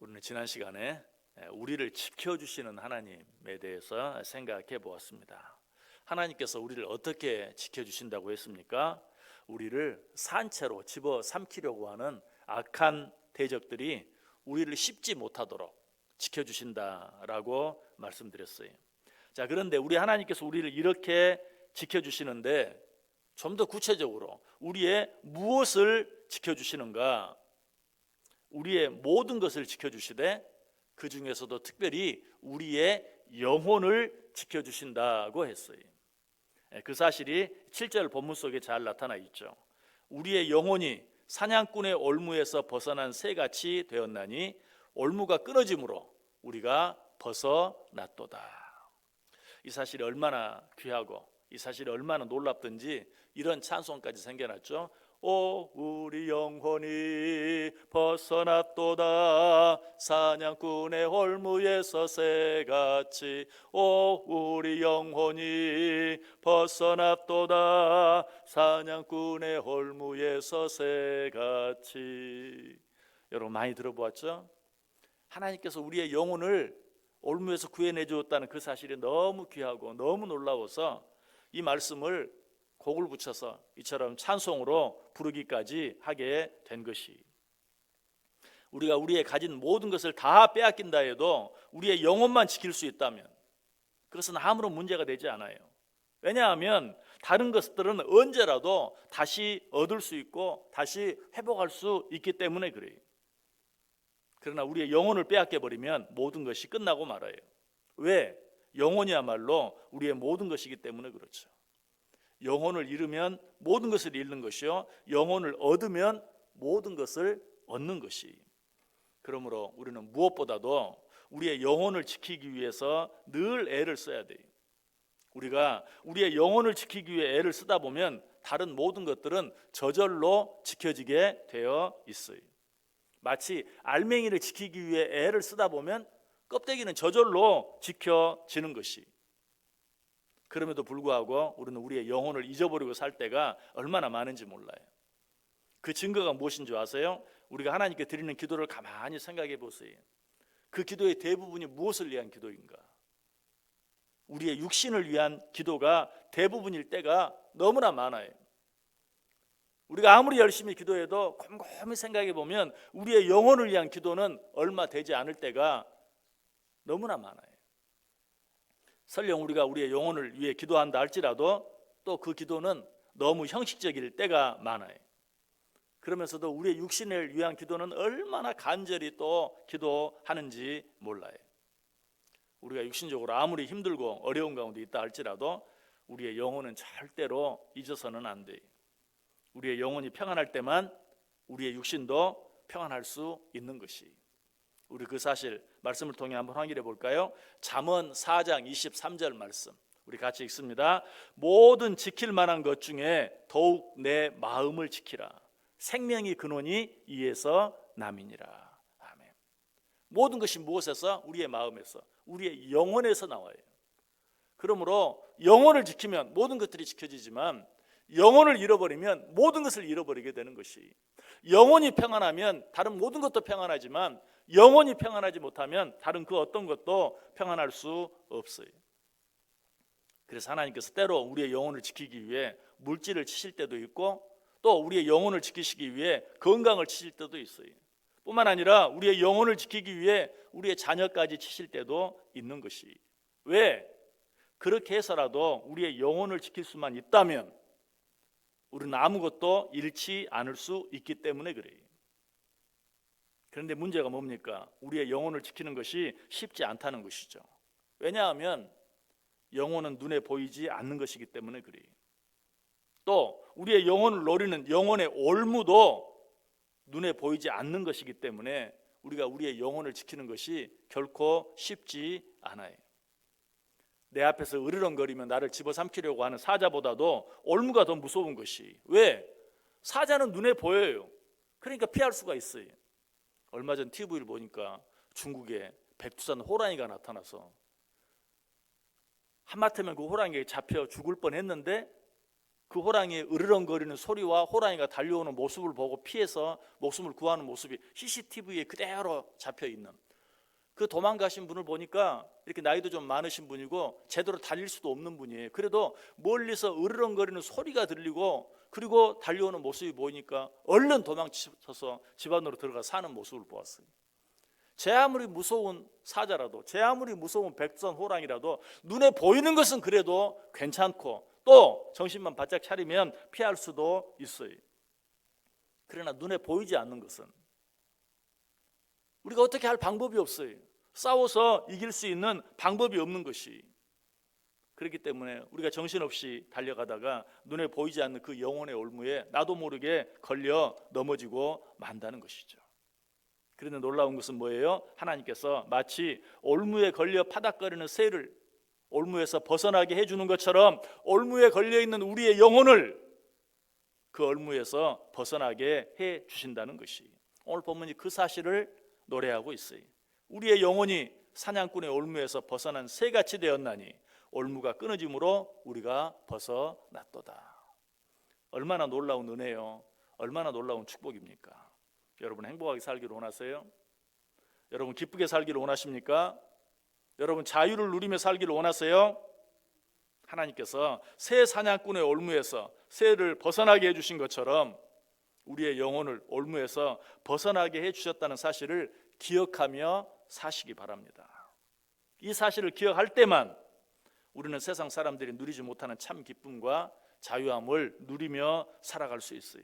우리는 지난 시간에 우리를 지켜주시는 하나님에 대해서 생각해 보았습니다. 하나님께서 우리를 어떻게 지켜주신다고 했습니까? 우리를 산채로 집어 삼키려고 하는 악한 대적들이 우리를 씹지 못하도록 지켜주신다라고 말씀드렸어요. 자, 그런데 우리 하나님께서 우리를 이렇게 지켜주시는데 좀 더 구체적으로 우리의 무엇을 지켜주시는가? 우리의 모든 것을 지켜주시되 그 중에서도 특별히 우리의 영혼을 지켜주신다고 했어요. 예, 그 사실이 7절 본문 속에 잘 나타나 있죠. 우리의 영혼이 사냥꾼의 올무에서 벗어난 새같이 되었나니 올무가 끊어짐으로 우리가 벗어났도다. 이 사실이 얼마나 귀하고 이 사실이 얼마나 놀랍든지 이런 찬송까지 생겨났죠. 오 우리 영혼이 벗어났도다. 사냥꾼의 홀무에서 새같이 오 우리 영혼이 벗어났도다. 사냥꾼의 홀무에서 새같이. 여러분 많이 들어보았죠? 하나님께서 우리의 영혼을 올무에서 구해내 주었다는 그 사실이 너무 귀하고 너무 놀라워서 이 말씀을 곡을 붙여서 이처럼 찬송으로 부르기까지 하게 된 것이 우리가 우리의 가진 모든 것을 다 빼앗긴다 해도 우리의 영혼만 지킬 수 있다면 그것은 아무런 문제가 되지 않아요. 왜냐하면 다른 것들은 언제라도 다시 얻을 수 있고 다시 회복할 수 있기 때문에 그래요. 그러나 우리의 영혼을 빼앗겨 버리면 모든 것이 끝나고 말아요. 왜? 영혼이야말로 우리의 모든 것이기 때문에 그렇죠. 영혼을 잃으면 모든 것을 잃는 것이요. 영혼을 얻으면 모든 것을 얻는 것이. 그러므로 우리는 무엇보다도 우리의 영혼을 지키기 위해서 늘 애를 써야 돼요. 우리가 우리의 영혼을 지키기 위해 애를 쓰다 보면 다른 모든 것들은 저절로 지켜지게 되어 있어요. 마치 알맹이를 지키기 위해 애를 쓰다 보면 껍데기는 저절로 지켜지는 것이. 그럼에도 불구하고 우리는 우리의 영혼을 잊어버리고 살 때가 얼마나 많은지 몰라요. 그 증거가 무엇인 줄 아세요? 우리가 하나님께 드리는 기도를 가만히 생각해 보세요. 그 기도의 대부분이 무엇을 위한 기도인가? 우리의 육신을 위한 기도가 대부분일 때가 너무나 많아요. 우리가 아무리 열심히 기도해도 곰곰이 생각해 보면 우리의 영혼을 위한 기도는 얼마 되지 않을 때가 너무나 많아요. 설령 우리가 우리의 영혼을 위해 기도한다 할지라도 또 그 기도는 너무 형식적일 때가 많아요. 그러면서도 우리의 육신을 위한 기도는 얼마나 간절히 또 기도하는지 몰라요. 우리가 육신적으로 아무리 힘들고 어려운 가운데 있다 할지라도 우리의 영혼은 절대로 잊어서는 안 돼요. 우리의 영혼이 평안할 때만 우리의 육신도 평안할 수 있는 것이. 우리 그 사실 말씀을 통해 한번 확인해 볼까요? 잠언 4장 23절 말씀. 우리 같이 읽습니다. 모든 지킬 만한 것 중에 더욱 내 마음을 지키라. 생명이 근원이 이에서 남이니라. 아멘. 모든 것이 무엇에서? 우리의 마음에서, 우리의 영혼에서 나와요. 그러므로 영혼을 지키면 모든 것들이 지켜지지만 영혼을 잃어버리면 모든 것을 잃어버리게 되는 것이 영혼이 평안하면 다른 모든 것도 평안하지만 영혼이 평안하지 못하면 다른 그 어떤 것도 평안할 수 없어요. 그래서 하나님께서 때로 우리의 영혼을 지키기 위해 물질을 치실 때도 있고 또 우리의 영혼을 지키시기 위해 건강을 치실 때도 있어요. 뿐만 아니라 우리의 영혼을 지키기 위해 우리의 자녀까지 치실 때도 있는 것이 왜 그렇게 해서라도 우리의 영혼을 지킬 수만 있다면 우리는 아무것도 잃지 않을 수 있기 때문에 그래요. 그런데 문제가 뭡니까? 우리의 영혼을 지키는 것이 쉽지 않다는 것이죠. 왜냐하면 영혼은 눈에 보이지 않는 것이기 때문에 그래요. 또 우리의 영혼을 노리는 영혼의 올무도 눈에 보이지 않는 것이기 때문에 우리가 우리의 영혼을 지키는 것이 결코 쉽지 않아요. 내 앞에서 으르렁거리며 나를 집어삼키려고 하는 사자보다도 올무가 더 무서운 것이 왜? 사자는 눈에 보여요. 그러니까 피할 수가 있어요. 얼마 전 TV를 보니까 중국에 백두산 호랑이가 나타나서 하마터면 그 호랑이에 잡혀 죽을 뻔했는데 그 호랑이의 으르렁거리는 소리와 호랑이가 달려오는 모습을 보고 피해서 목숨을 구하는 모습이 CCTV에 그대로 잡혀 있는 그 도망가신 분을 보니까 이렇게 나이도 좀 많으신 분이고 제대로 달릴 수도 없는 분이에요. 그래도 멀리서 으르렁거리는 소리가 들리고 그리고 달려오는 모습이 보이니까 얼른 도망쳐서 집 안으로 들어가 사는 모습을 보았어요. 제 아무리 무서운 사자라도 제 아무리 무서운 백선 호랑이라도 눈에 보이는 것은 그래도 괜찮고 또 정신만 바짝 차리면 피할 수도 있어요. 그러나 눈에 보이지 않는 것은 우리가 어떻게 할 방법이 없어요. 싸워서 이길 수 있는 방법이 없는 것이 그렇기 때문에 우리가 정신없이 달려가다가 눈에 보이지 않는 그 영혼의 올무에 나도 모르게 걸려 넘어지고 만다는 것이죠. 그런데 놀라운 것은 뭐예요? 하나님께서 마치 올무에 걸려 파닥거리는 새를 올무에서 벗어나게 해주는 것처럼 올무에 걸려 있는 우리의 영혼을 그 올무에서 벗어나게 해 주신다는 것이 오늘 본문이 그 사실을 노래하고 있어요. 우리의 영혼이 사냥꾼의 올무에서 벗어난 새같이 되었나니 올무가 끊어짐으로 우리가 벗어났도다. 얼마나 놀라운 은혜요. 얼마나 놀라운 축복입니까? 여러분 행복하게 살기를 원하세요? 여러분 기쁘게 살기를 원하십니까? 여러분 자유를 누리며 살기를 원하세요? 하나님께서 새 사냥꾼의 올무에서 새를 벗어나게 해주신 것처럼 우리의 영혼을 올무에서 벗어나게 해주셨다는 사실을 기억하며 사시기 바랍니다. 이 사실을 기억할 때만 우리는 세상 사람들이 누리지 못하는 참 기쁨과 자유함을 누리며 살아갈 수 있어요.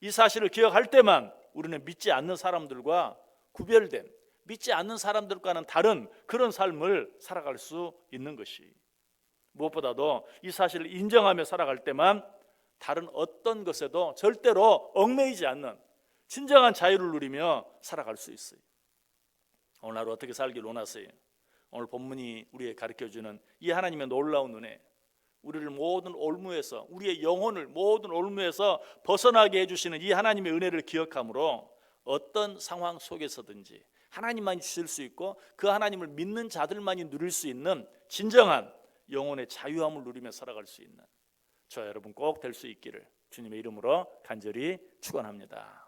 이 사실을 기억할 때만 우리는 믿지 않는 사람들과 구별된 믿지 않는 사람들과는 다른 그런 삶을 살아갈 수 있는 것이 무엇보다도 이 사실을 인정하며 살아갈 때만 다른 어떤 것에도 절대로 얽매이지 않는 진정한 자유를 누리며 살아갈 수 있어요. 오늘 하루 어떻게 살길 원하세요? 오늘 본문이 우리에게 가르쳐 주는 이 하나님의 놀라운 은혜 우리를 모든 올무에서 우리의 영혼을 모든 올무에서 벗어나게 해 주시는 이 하나님의 은혜를 기억함으로 어떤 상황 속에서든지 하나님만이 주실 수 있고 그 하나님을 믿는 자들만이 누릴 수 있는 진정한 영혼의 자유함을 누리며 살아갈 수 있는 저 여러분 꼭 될 수 있기를 주님의 이름으로 간절히 축원합니다.